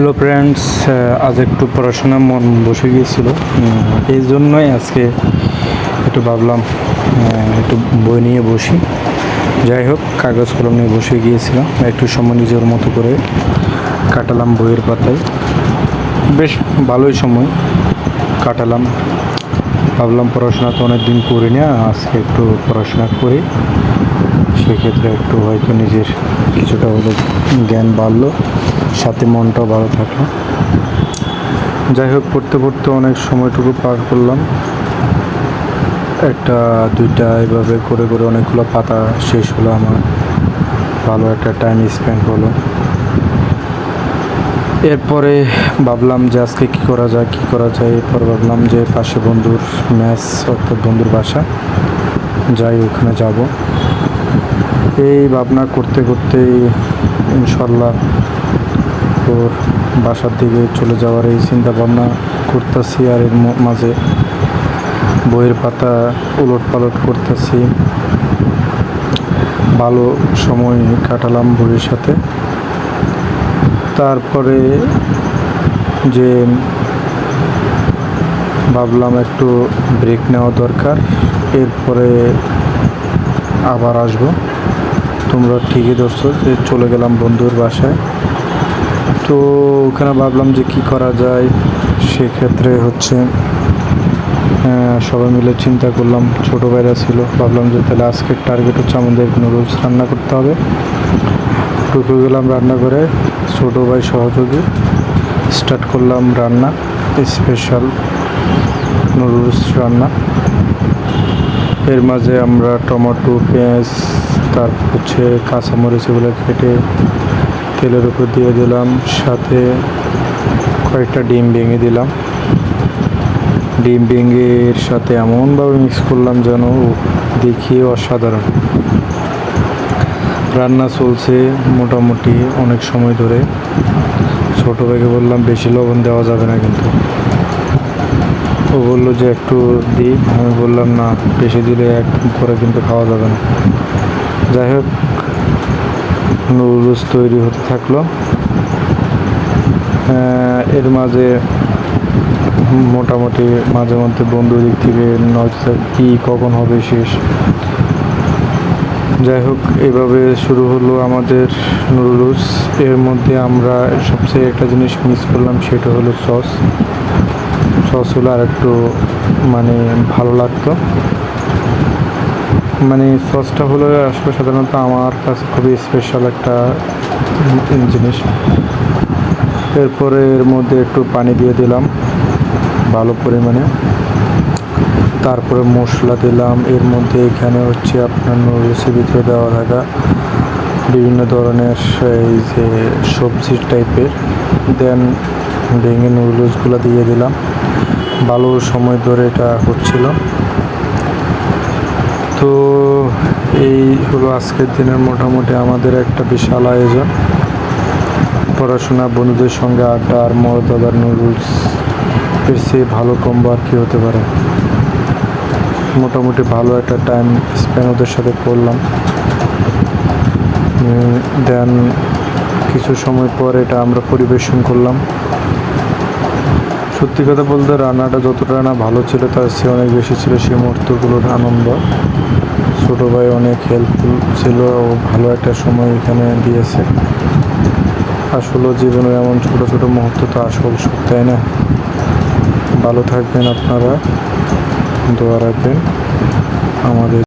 Hello friends আজ একটু পড়াশোনা মন বসে গিয়েছিল। এই জন্যই আজকে একটু ভাবলাম একটু বই নিয়ে বসি। যাই হোক কাগজ কলম নিয়ে বসে গিয়েছিলাম। একটু সময় নিজের মতো করে কাটালাম বইয়ের পাতায়। বেশ ভালোই সময় কাটালাম। ভাবলাম পড়াশোনা তো অনেক দিন করি না, আজকে একটু পড়াশোনা করি। সেক্ষেত্রে একটু হয়তো নিজের কিছুটা হলো জ্ঞান বাড়লো। সাথে মনটাও ভালো থাকল। যাই হোক, পড়তে পড়তে অনেক সময়টুকু পার করলাম। একটা, দুইটা এভাবে করে করে অনেকগুলো পাতা শেষ হলো আমার। ভালো একটা টাইম স্পেন্ড হলো। এরপরে ভাবলাম যে আজকে কী করা যায়, কী করা যায়? এরপর ভাবলাম যে পাশে বন্ধুর ম্যাচ, অর্থাৎ বন্ধুর বাসা। যাই, ওখানে যাব। এই ভাবনা করতে করতেই ইনশাল্লাহ ওর বাসার দিকে চলে যাওয়ার এই চিন্তা ভাবনা করতেছি আর এর মাঝে বইয়ের পাতা উলট পালট করতেছি। ভালো সময় কাটালাম বইয়ের সাথে। তারপরে যে ভাবলাম একটু ব্রেক নেওয়া দরকার, এরপরে আবার আসব। তোমরা ঠিকই ধরছো যে চলে গেলাম বন্ধুর বাসায়। তো ওখানে ভাবলাম যে কি করা যায়, সেক্ষেত্রে হচ্ছে সবাই মিলে চিন্তা করলাম, ছোটো ভাইরা ছিল, ভাবলাম যে তাহলে আজকের টার্গেট হচ্ছে আমাদের নুডলস রান্না করতে হবে। ঢুকে গেলাম রান্না করে ছোটো ভাই সহযোগী স্টার্ট করলাম রান্না স্পেশাল নুডলস রান্না। এর মাঝে আমরা টমেটো, পেঁয়াজ, তারপর হচ্ছে কাঁচামরিচ এগুলো কেটে তেলের উপর দিয়ে দিলাম, সাথে কয়েকটা ডিম ভেঙে দিলাম। ডিম ভেঙে এর সাথে এমনভাবে মিক্স করলাম যেন দেখি অসাধারণ। রান্না চলছে মোটামুটি অনেক সময় ধরে। ছোটো ভাইকে বললাম, বেশি লবণ দেওয়া যাবে না কিন্তু। ও বলল যে, একটু দিই। আমি বললাম, না, বেশি দিলে এক করে কিন্তু খাওয়া যাবে না। যাই হোক নুডলস তৈরি হতে থাকল। এর মাঝে মোটামুটি মাঝে মধ্যে বন্ধু দিক থেকে নয়তো কি কখন হবে শেষ। যাই হোক, এভাবে শুরু হলো আমাদের নুডলস। এর মধ্যে আমরা সবচেয়ে একটা জিনিস মিস করলাম, সেটা হলো সস সস হলো আর একটু মানে ভালো লাগতো। মানে সসটা হলো আসলে সাধারণত আমার কাছে খুবই স্পেশাল একটা জিনিস। এরপরে এর মধ্যে একটু পানি দিয়ে দিলাম, ভালো পরিমাণে। তারপরে মশলা দিলাম, এর মধ্যে এখানে হচ্ছে আপনার নুডলসের ভিতরে দেওয়া থাকা বিভিন্ন ধরনের এই যে সবজি টাইপের দেন ভেঙে নুডলসগুলো দিয়ে দিলাম। ভালো সময় ধরে এটা হচ্ছিল। তো এই হলো আজকের দিনের মোটামুটি আমাদের একটা বিশাল আয়োজন। পড়াশোনা, বন্ধুদের সঙ্গে আড্ডা আর মরদাদার নুডলস এর চেয়ে ভালো কম্বো আর কি হতে পারে। মোটামুটি ভালো একটা টাইম স্পেন্ড ওদের সাথে করলাম। দেন কিছু সময় পর এটা আমরা পরিবেশন করলাম। সত্যি কথা বলতে রান্নাটা যতটা না ভালো ছিল, তার সে অনেক বেশি ছিল সেই মুহূর্তগুলোর আনন্দ। ছোটো ভাই অনেক হেল্পফুল ছিল ও ভালো একটা সময় এখানে দিয়েছে। আসলে জীবনের এমন ছোট ছোট মুহূর্ত তো আসল সুখ, তাই না? ভালো থাকবেন আপনারা। দোয়া রাখবেন। আমাদের